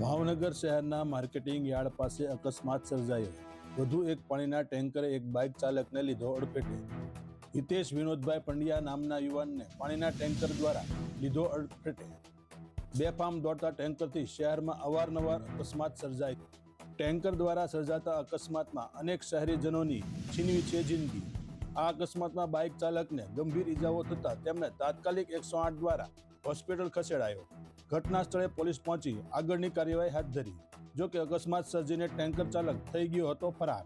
ભાવનગર શહેરના marketing yard પાસે અકસ્માત સર્જાયો. વધુ એક પાણીના ટેન્કરે એક બાઇક ચાલકને લીધો અડફેટે. હિતેશ વિનોદભાઈ પંડ્યા નામના યુવાનને પાણીના ટેન્કર દ્વારા લીધો અડફેટે. બેફામ દોડતા ટેન્કરથી શહેરમાં અવારનવાર અકસ્માત સર્જાય. ટેન્કર દ્વારા સર્જાતા અકસ્માતમાં અનેક શહેરીજનોની છીનવી છે જિંદગી. આ અકસ્માતમાં બાઇક ચાલકને ગંભીર ઈજાઓ થતાં તેમણે તાત્કાલિક એકસો આઠ દ્વારા હોસ્પિટલ ખસેડાયો. ઘટના સ્થળે પોલીસ પહોંચી આગળની કાર્યવાહી હાથ ધરી. જો કે અકસ્માત સર્જીને ટેન્કર ચાલક થઈ ગયો હતો ફરાર.